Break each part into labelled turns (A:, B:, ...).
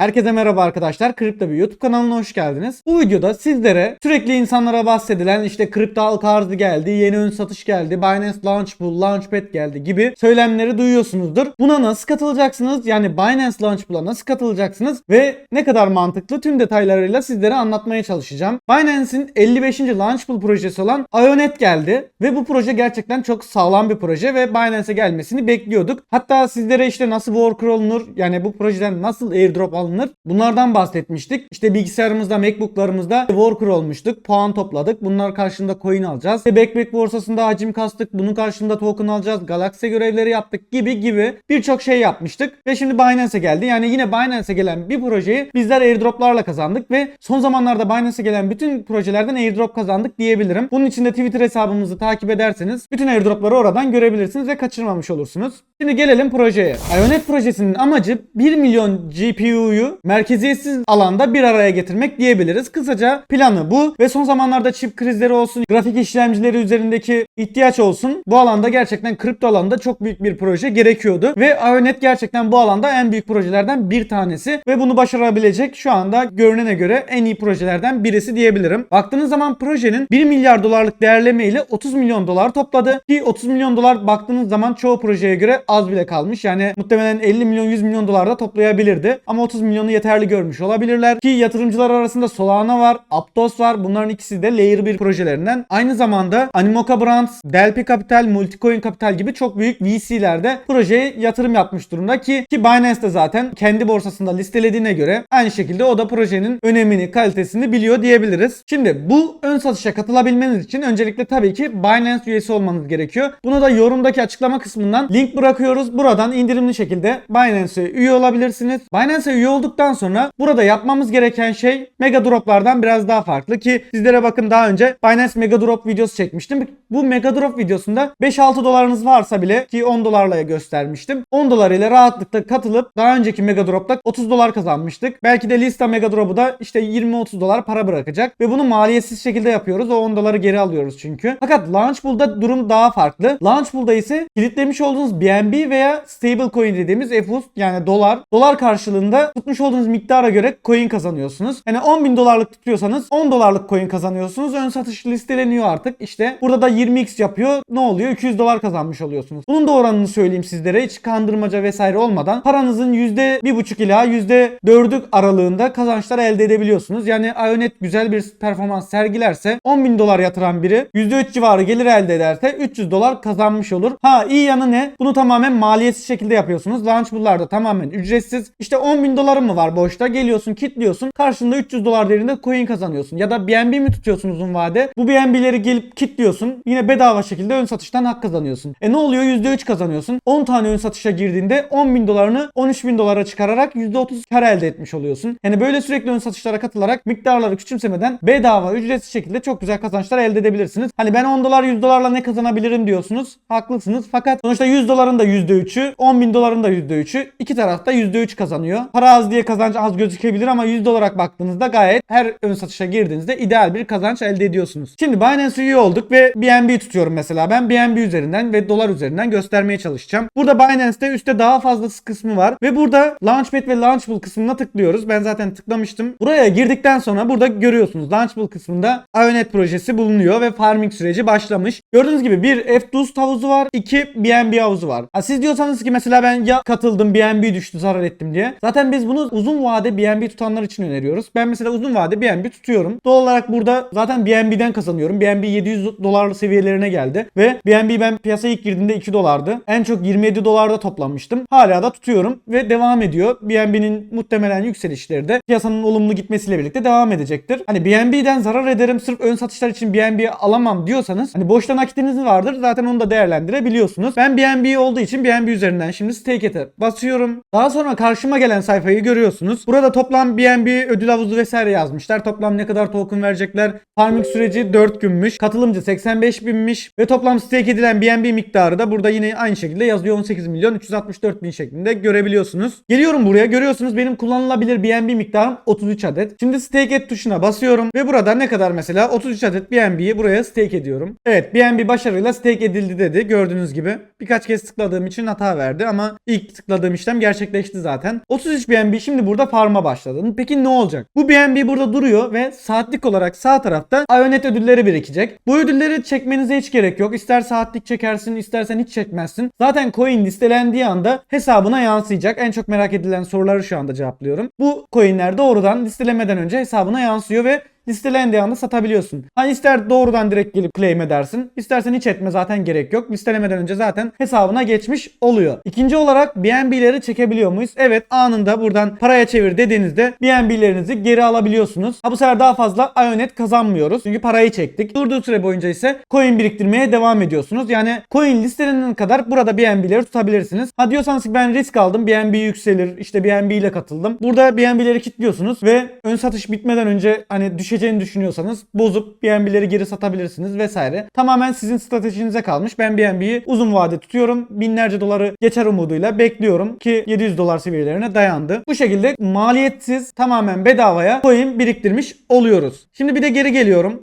A: Herkese merhaba arkadaşlar. Kripto bir YouTube kanalına hoş geldiniz. Bu videoda sizlere sürekli insanlara bahsedilen işte kripto halka arzı geldi, yeni ön satış geldi, Binance Launchpool, Launchpad geldi gibi söylemleri duyuyorsunuzdur. Buna nasıl katılacaksınız? Yani Binance Launchpool'a nasıl katılacaksınız? Ve ne kadar mantıklı tüm detaylarıyla sizlere anlatmaya çalışacağım. Binance'in 55. Launchpool projesi olan Ionet geldi ve bu proje gerçekten çok sağlam bir proje ve Binance'e gelmesini bekliyorduk. Hatta sizlere işte nasıl worker olunur, yani bu projeden nasıl airdrop alınır bunlardan bahsetmiştik. İşte bilgisayarımızda, Macbook'larımızda worker olmuştuk. Puan topladık. Bunlar karşılığında coin alacağız. İşte Backpack borsasında hacim kastık. Bunun karşılığında token alacağız. Galaxy görevleri yaptık gibi gibi birçok şey yapmıştık. Ve şimdi Binance'e geldi. Yani yine Binance'e gelen bir projeyi bizler airdroplarla kazandık ve son zamanlarda Binance'e gelen bütün projelerden airdrop kazandık diyebilirim. Bunun için de Twitter hesabımızı takip ederseniz bütün airdropları oradan görebilirsiniz ve kaçırmamış olursunuz. Şimdi gelelim projeye. Ionet projesinin amacı 1 milyon GPU'yu merkeziyetsiz alanda bir araya getirmek diyebiliriz. Kısaca planı bu ve son zamanlarda çip krizleri olsun, grafik işlemcileri üzerindeki ihtiyaç olsun bu alanda gerçekten kripto alanda çok büyük bir proje gerekiyordu ve Ionet gerçekten bu alanda en büyük projelerden bir tanesi ve bunu başarabilecek şu anda görünene göre en iyi projelerden birisi diyebilirim. Baktığınız zaman projenin 1 milyar dolarlık değerleme ile 30 milyon dolar topladı ki 30 milyon dolar baktığınız zaman çoğu projeye göre az bile kalmış. Yani muhtemelen 50 milyon 100 milyon dolar da toplayabilirdi ama 30 milyonu yeterli görmüş olabilirler ki yatırımcılar arasında Solana var, Aptos var. Bunların ikisi de Layer 1 projelerinden. Aynı zamanda Animoca Brands, Delphi Capital, Multicoin Capital gibi çok büyük VC'ler de projeye yatırım yapmış durumda ki ki Binance de zaten kendi borsasında listelediğine göre aynı şekilde o da projenin önemini, kalitesini biliyor diyebiliriz. Şimdi bu ön satışa katılabilmeniz için öncelikle tabii ki Binance üyesi olmanız gerekiyor. Bunu da yorumdaki açıklama kısmından link bırakıyoruz. Buradan indirimli şekilde Binance'e üye olabilirsiniz. Binance'e üye olduktan sonra burada yapmamız gereken şey Mega Drop'lardan biraz daha farklı ki sizlere bakın daha önce Binance Mega Drop videosu çekmiştim. Bu Mega Drop videosunda 5-6 dolarınız varsa bile ki 10 dolarla göstermiştim. 10 dolar ile rahatlıkla katılıp daha önceki Mega Drop'ta 30 dolar kazanmıştık. Belki de Lista Mega Drop'u da işte 20-30 dolar para bırakacak ve bunu maliyetsiz şekilde yapıyoruz. O 10 doları geri alıyoruz çünkü. Fakat Launchpool'da durum daha farklı. Launchpool'da ise kilitlemiş olduğunuz BNB veya stablecoin dediğimiz EFUS yani dolar. Dolar karşılığında tutmuş olduğunuz miktara göre coin kazanıyorsunuz. Yani 10 bin dolarlık tutuyorsanız 10 dolarlık coin kazanıyorsunuz. Ön satış listeleniyor artık. İşte burada da 20x yapıyor. Ne oluyor? 200 dolar kazanmış oluyorsunuz. Bunun da oranını söyleyeyim sizlere. Hiç kandırmaca vesaire olmadan paranızın %1,5 ila %4'ü aralığında kazançlar elde edebiliyorsunuz. Yani Ionet güzel bir performans sergilerse 10 bin dolar yatıran biri %3 civarı gelir elde ederse 300 dolar kazanmış olur. Ha iyi yanı ne? Bunu tamamen maliyetsiz şekilde yapıyorsunuz. Launchpool'larda tamamen ücretsiz. İşte 10 bin doların mı var boşta? Geliyorsun kitliyorsun. Karşında 300 dolar değerinde coin kazanıyorsun. Ya da BNB mi tutuyorsun uzun vade? Bu BNB'leri gelip kitliyorsun. Yine bedava şekilde ön satıştan hak kazanıyorsun. E ne oluyor? %3 kazanıyorsun. 10 tane ön satışa girdiğinde 10 bin dolarını 13 bin dolara çıkararak %30 kar elde etmiş oluyorsun. Yani böyle sürekli ön satışlara katılarak miktarları küçümsemeden bedava ücretsiz şekilde çok güzel kazançlar elde edebilirsiniz. Hani ben 10 dolar 100 dolarla ne kazanabilirim diyorsunuz. Haklısınız. Fakat sonuçta 100 doların da %3'ü 10 bin doların da %3'ü iki tarafta %3 kazanıyor. Para az diye kazanç az gözükebilir ama yüzde olarak baktığınızda gayet her ön satışa girdiğinizde ideal bir kazanç elde ediyorsunuz. Şimdi Binance üye olduk ve BNB tutuyorum mesela. Ben BNB üzerinden ve dolar üzerinden göstermeye çalışacağım. Burada Binance'te üstte daha fazlası kısmı var ve burada Launchpad ve Launchpool kısmına tıklıyoruz. Ben zaten tıklamıştım. Buraya girdikten sonra burada görüyorsunuz Launchpool kısmında Ionet projesi bulunuyor ve farming süreci başlamış. Gördüğünüz gibi bir FDUST havuzu var, iki BNB havuzu var. Ha, siz diyorsanız ki mesela ben ya katıldım BNB düştü zarar ettim diye. Zaten biz bunu uzun vade BNB tutanlar için öneriyoruz. Ben mesela uzun vade BNB tutuyorum. Doğal olarak burada zaten BNB'den kazanıyorum. BNB 700 dolarlı seviyelerine geldi ve BNB ben piyasaya ilk girdiğinde 2 dolardı. En çok 27 dolarda toplanmıştım. Hala da tutuyorum ve devam ediyor. BNB'nin muhtemelen yükselişleri de piyasanın olumlu gitmesiyle birlikte devam edecektir. Hani BNB'den zarar ederim sırf ön satışlar için BNB alamam diyorsanız hani boşta nakitiniz vardır. Zaten onu da değerlendirebiliyorsunuz. Ben BNB olduğu için BNB üzerinden şimdi stake ete basıyorum. Daha sonra karşıma gelen sayfayı görüyorsunuz. Burada toplam BNB ödül havuzu vesaire yazmışlar. Toplam ne kadar token verecekler. Farming süreci 4 günmüş. Katılımcı 85 binmiş. Ve toplam stake edilen BNB miktarı da burada yine aynı şekilde yazıyor. 18 milyon 364 bin şeklinde görebiliyorsunuz. Geliyorum buraya görüyorsunuz benim kullanılabilir BNB miktarım 33 adet. Şimdi stake et tuşuna basıyorum. Ve burada ne kadar mesela 33 adet BNB'yi buraya stake ediyorum. Evet BNB başarıyla stake edildi dedi gördüğünüz gibi. Birkaç kez tıkladığım için hata verdi ama ilk tıkladığım işlem gerçekleşti zaten. 33 BNB BNB şimdi burada farma başladı. Peki ne olacak? Bu BNB burada duruyor ve saatlik olarak sağ tarafta Ionet ödülleri birikecek. Bu ödülleri çekmenize hiç gerek yok. İster saatlik çekersin, istersen hiç çekmezsin. Zaten coin listelendiği anda hesabına yansıyacak. En çok merak edilen soruları şu anda cevaplıyorum. Bu coinler doğrudan listelemeden önce hesabına yansıyor ve listelendiği anda satabiliyorsun. Hani ister doğrudan direkt gelip claim edersin. istersen hiç etme zaten gerek yok. Listelemeden önce zaten hesabına geçmiş oluyor. İkinci olarak BNB'leri çekebiliyor muyuz? Evet anında buradan paraya çevir dediğinizde BNB'lerinizi geri alabiliyorsunuz. Ha bu sefer daha fazla Ionet kazanmıyoruz. Çünkü parayı çektik. Durduğu süre boyunca ise coin biriktirmeye devam ediyorsunuz. Yani coin listelenen kadar burada BNB'leri tutabilirsiniz. Ha diyorsanız ki ben risk aldım. BNB yükselir. İşte BNB ile katıldım. Burada BNB'leri kilitliyorsunuz ve ön satış bitmeden önce hani düşeceğini düşünüyorsanız bozup BNB'leri geri satabilirsiniz vesaire. Tamamen sizin stratejinize kalmış. Ben BNB'yi uzun vade tutuyorum. Binlerce doları geçer umuduyla bekliyorum ki 700 dolar seviyelerine dayandı. Bu şekilde maliyetsiz tamamen bedavaya coin biriktirmiş oluyoruz. Şimdi bir de geri geliyorum.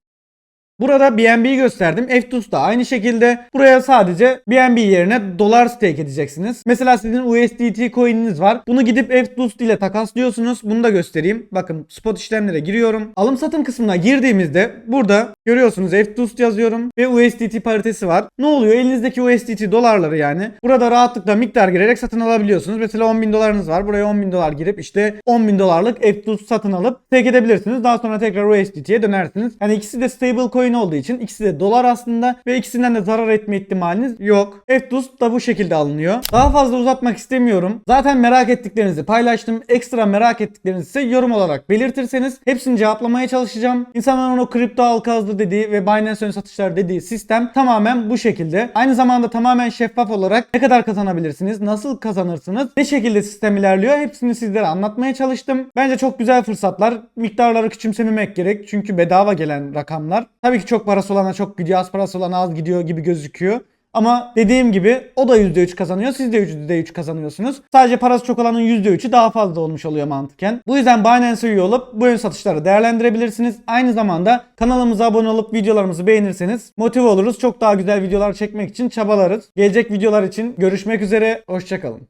A: Burada BNB'yi gösterdim. FTUS da aynı şekilde. Buraya sadece BNB yerine dolar stake edeceksiniz. Mesela sizin USDT coin'iniz var. Bunu gidip FTUS ile takaslıyorsunuz. Bunu da göstereyim. Bakın spot işlemlere giriyorum. Alım satım kısmına girdiğimizde burada görüyorsunuz FTUS yazıyorum ve USDT paritesi var. Ne oluyor? Elinizdeki USDT dolarları yani. Burada rahatlıkla miktar girerek satın alabiliyorsunuz. Mesela 10 bin dolarınız var. Buraya 10 bin dolar girip işte 10 bin dolarlık FTUS satın alıp stake edebilirsiniz. Daha sonra tekrar USDT'ye dönersiniz. Yani ikisi de stable coin olduğu için ikisi de dolar aslında ve ikisinden de zarar etme ihtimaliniz yok. FTUS da bu şekilde alınıyor. Daha fazla uzatmak istemiyorum. Zaten merak ettiklerinizi paylaştım. Ekstra merak ettiklerinizi ise yorum olarak belirtirseniz hepsini cevaplamaya çalışacağım. İnsanların o kripto alkazlı dediği ve Binance ön satışlar dediği sistem tamamen bu şekilde. Aynı zamanda tamamen şeffaf olarak ne kadar kazanabilirsiniz, nasıl kazanırsınız, ne şekilde sistem ilerliyor hepsini sizlere anlatmaya çalıştım. Bence çok güzel fırsatlar. Miktarları küçümsememek gerek çünkü bedava gelen rakamlar. Tabii ki çok parası olana çok gidiyor, az parası olana az gidiyor gibi gözüküyor. Ama dediğim gibi o da %3 kazanıyor. Siz de %3 kazanıyorsunuz. Sadece parası çok olanın %3'ü daha fazla olmuş oluyor mantıken. Bu yüzden Binance'e üye olup bu ön satışları değerlendirebilirsiniz. Aynı zamanda kanalımıza abone olup videolarımızı beğenirseniz motive oluruz. Çok daha güzel videolar çekmek için çabalarız. Gelecek videolar için görüşmek üzere. Hoşçakalın.